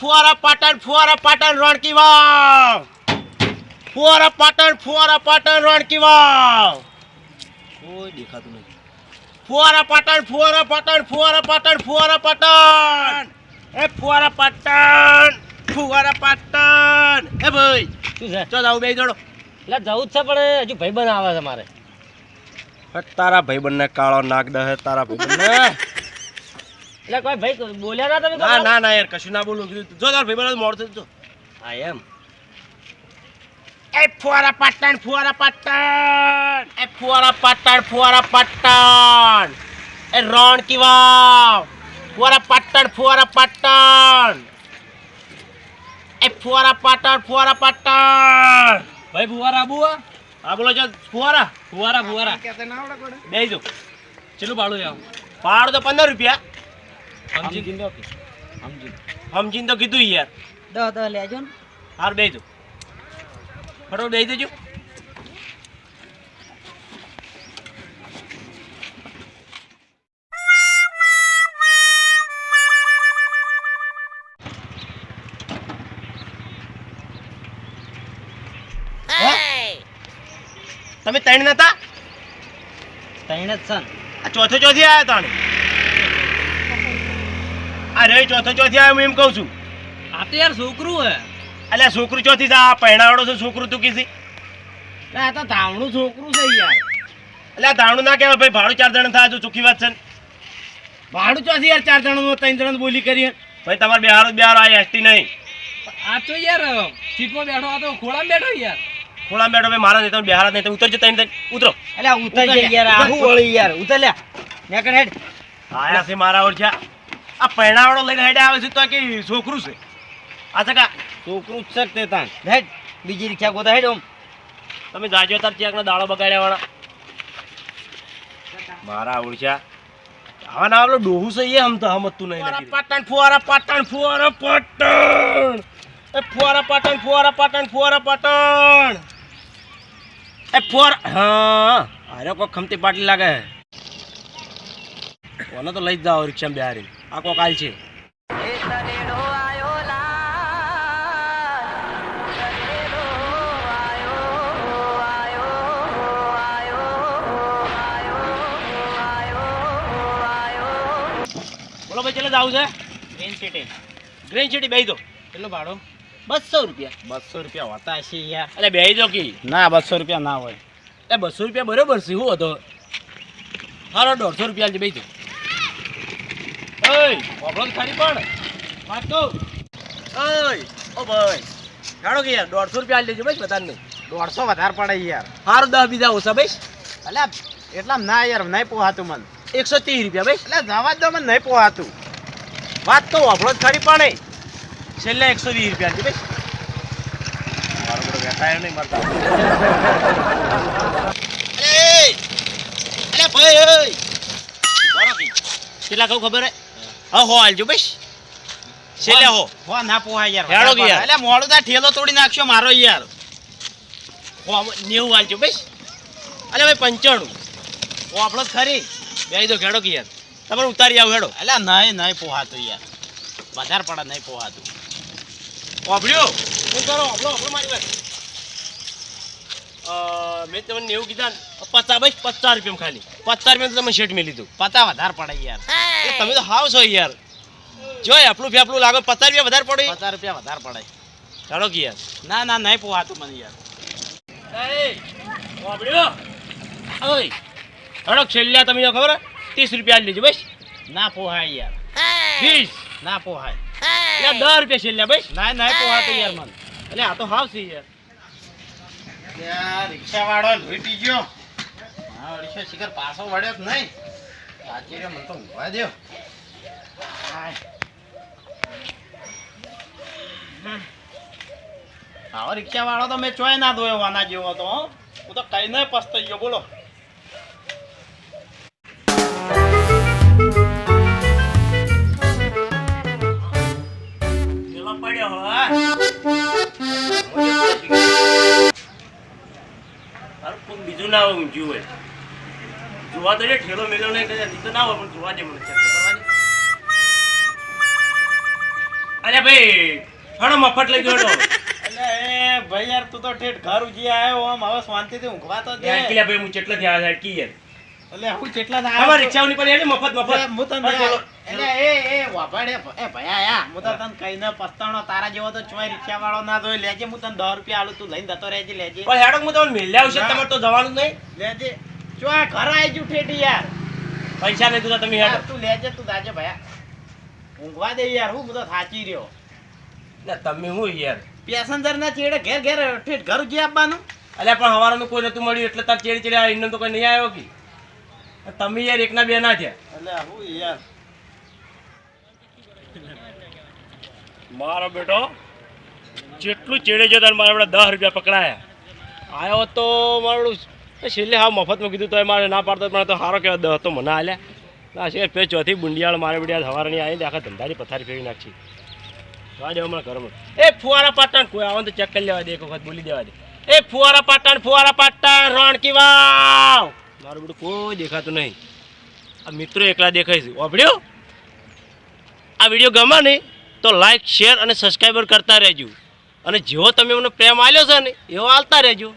ફુવારા પાટણ ફુવારા પાટણ રોણકી વાવ. ફુવારા પાટણ ફુવારા પાટણ રોણકી વાવ. કોઈ દેખાતું નથી. ફુવારા પાટણ ફુવારા પાટણ ફુવારા પાટણ ફુવારા પાટણ. એ ફુવારા પાટણ ફુવારા પાટણ. એ ભાઈ શું છે? ચો જાવ બે જોડો એટલે જવું જ છે પણ હજુ ભાઈબંધ આવે છે મારે. તારા ભાઈબંધને કાળો નાગ દે તારા ભાઈબંધને. એટલે કોઈ ભાઈ બોલ્યા ના તમે ના ના ના યાર કશું ના બોલું. કીધું જો તાર ભાઈબંધ મોડ થઈ જો હા એમ. એ ફુવારા પાટણ ફુવારા પાટણ. એ ફુવારા પાટણ ફુવારા પાટણ. એ રણ કી વાવ. ફુવારા પાટણ ફુવારા પાટણ. એ ફુવારા પાટણ ફુવારા પાટણ. ભાઈ ફુવારા બુવા? હે? બોલો છો ફુવારા? ફુવારા ફુવારા. બે જો ચેટલું ભાડું જાવ ભાડું તો પંદર રૂપિયા. સમજી સમજી સમજીને તો કીધું યાર. દહ દહ લેજો ને. હાર બે જો ફટો દઈ દેજો તમે ત્રણ નતા? ત્રણ જ છે આ ચોથો ચોથી આવ્યા તાણે. આ રે ચોથો ચોથી આવ્યો એમ કહું છું. આ તો યાર છોકરું હે. અલ્યા છોકરું ચોથી જા પહેણાવડો છે છોકરું તું કીધી એટલે આ તો ધાવણું છોકરું છે યાર. એટલે દાણું ના કહેવાય ભાઈ ભાડું ચાર જણ થાય ચોખ્ખી વાત છે ભાડું ચોથી યાર ચાર જણ ત્રણ જણ બોલી કરીએ. ભાઈ તમારે બિહારો બિહારો આ એસટી નહીં. આ તો યાર સીટમાં બેઠો આ તો ખોળામાં બેઠો યાર. ખોળા બેઠો ભાઈ મારા નહીં તમે બિહાર નહીં ઉતર જતા ઉતરો. એટલે ઉતર યાર આખું વળી યાર. ઉતર લ્યા. નેકર હેડ. આયા છે મારા ઓળખ્યા. આ પહેણાવાળો લઈને હેડે આવે છે તો કે છોકરું છે? આ ચકા છોકરું જ છે તે તાન હેડ બીજી રીક્ષા ગોતા હેડ ઓમ તમે જાજો તાર ચેકનો દાડો બગાડ્યા વાળા મારા ઓળખ્યા આવા ના આપણો ડોહું છે એ હમતા હમતું નહીં પાટણ ફુવારા પાટણ ફુવારા પાટણ. એ ફુવારા પાટણ ફુવારા પાટણ ફુવારા પાટણ. એ ફુવારા હા. અરે કોઈ ખમતી પાટલી લાગે. કોને તો લઈ જ જાઓ રિક્ષા બિહારી આ કાલ છે. બોલો ભાઈ ચલે જાવું છે? ગ્રીન સિટી ગ્રીન સિટી બેહી દો. કેટલું ભાડું? બસો રૂપિયા. બસો રૂપિયા હોતા છે યાર. એટલે બેહી દો કી. ના બસો રૂપિયા ના હોય. એ બસો રૂપિયા બરોબર છે શું હતો? હારો દોઢસો રૂપિયા છે બેસી ઓય વાપરો તો પણ. વાત કહું? ઓય ઓ ભાઈ. જાણો કે યાર દોઢસો રૂપિયા આલી દેજો બસ બધાને. દોઢસો વધારે પડે યાર. હારો દસ બીજા ઓછા ભાઈ. એટલે એટલા ના યાર નહીં પોહાતું મને. એકસો ત્રીસ રૂપિયા ભાઈ. એટલે જવા દો મને નહીં પોહાતું. વાત તો વાપરો જ ખરી પણ છેલ્લે એકસો વીસ રૂપિયા છે ભાઈ. મારો બધો વેટાયો નહીં અરે ભાઈ રહો કેટલા કહું ખબર હે? હા હો આલજો બસ. છેલ્લે હો હો ના પોહાય યાર હેડો. એટલે મોડું તા ઠેલો તોડી નાખ્યો મારો યાર. હો નેવું આલજો બસ. અરે ભાઈ પંચાણું. હો આપણો ખરી. બે દો ખેડો કે યાર તમારે ઉતારી આવ હેડો એટલે નહીં નહીં પોહાતું યાર. વધારે પડે નહીં પોહાતું. વાપર્યો શું કરો? મારી વાત. મેં તમને નેવું કીધા પચાસ ભાઈ પચાસ રૂપિયા ખાલી. પચાસ રૂપિયા તમે શેઠ મેં લીધું. પતા વધારે પડે યાર. એ તમે તો હાવ છો યાર. જો આપણું ફેફલું લાગે પચાસ રૂપિયા વધારે પડે. પચાસ રૂપિયા વધારે પડે. ચાલો કે યાર. ના ના નહીં પોહાતું મને યાર. હેડો છેલ્લા તમે ખબર ત્રીસ રૂપિયા લેજો બસ. ના પોહાય યાર. વીસ. ના પોહાય. એટલે દસ રૂપિયા છેલ્લા બસ. ના નહીં પોહાતું યાર મને. એટલે આ તો હાવ છે યાર. રિક્ષા વાળો લોહી ગયો. રિક્ષા શિખર પાછો વળ્યો કે નહીં? સાચી રે, મને તો ઊંઘવા દો આવો રિક્ષા વાળો તો મેં ચોય ના દોયો વાના જેવો તો હું. તો કઈ નહીં પસ્તાઈ ગયો, બોલો. બીજું ના ઊંઘ્યું હોય. જોવા તો ઠેલો મેળો ને તો ના હોય પણ જોવા દે મને ચેક કરવાની. અરે ભાઈ હણો મફત લઈ ગયો એટલે ભાઈ યાર તું તો ઠેઠ ઘર ઉજી આવ્યો આમ હવે શાંતિથી ઊંઘવા તો દે. યાર ભાઈ હું કેટલા થયા છે કી યાર. એટલે હું કેટલા અમાર રિક્ષાઓની પણ યાર મફત મફત. હું તને એટલે એ એ વાભાડે એ ભયા યા હું તો તને કહીને પસ્તાણો તારા જેવો તો ચોય રિક્ષા વાળો ના જોઈ. લેજે હું તને દસ રૂપિયા આલું તું લઈને જતો રહેજે લેજે. પણ હેડો હું તમને મિલ્યા આવશે તમારે તો જવાનું નહીં. લેજે. ચોય ઘર આવી જુ ઠેઠી યાર. પૈસા નહીં દીધા તમે યાર, તું લેજે તું દાજે ભયા ઊંઘવા દે યાર હું બધો થાચી રહ્યો. ના તમે હું યાર? પેસેન્જર ના ચેડે ઘેર ઘેર ઠેઠ ઘર ગયા આપવાનું? અલ્યા પણ હવારનું કોઈ નતું મળ્યું એટલે તાર ચેડી ચેડી ઇન્ડમ તો કોઈ નહીં આવ્યો કે? તમે યાર એકના બે ના છે એટલે હું યાર. મારો બેટો જેટલું ચેડે છે તાર મારા દસ રૂપિયા પકડાયા. આવ્યો તો મારું છેલ્લે હા મફતમાં કીધું તો મારે ના પાડતો પણ તો સારો કહેવાય દસ તો મને આલ્યા. ના છે પે ચોથી બુંડિયાળ, મારે બેડિયા સવારની આવીને આખા ધંધાની પથારી ફેરવી નાખી. જવા દેવા હમણાં ઘરમાં. એ ફુવારા પાટણ, કોઈ આવે તો ચેક કરી લેવા દે એક વખત, બોલી દેવા દે. એ ફુવારા પાટણ ફુવારા પાટણ, રણકી વાવ. મારું બધું કોઈ દેખાતું નહીં. આ મિત્રો એકલા દેખાય છે. વાપડ્યો આ વીડિયો ગમે ને તો લાઈક શેર અને સબસ્ક્રાઈબર કરતા રહેજો. અને જેવો તમે મને પ્રેમ આલ્યો છે ને, એવો હાલતા રહેજો.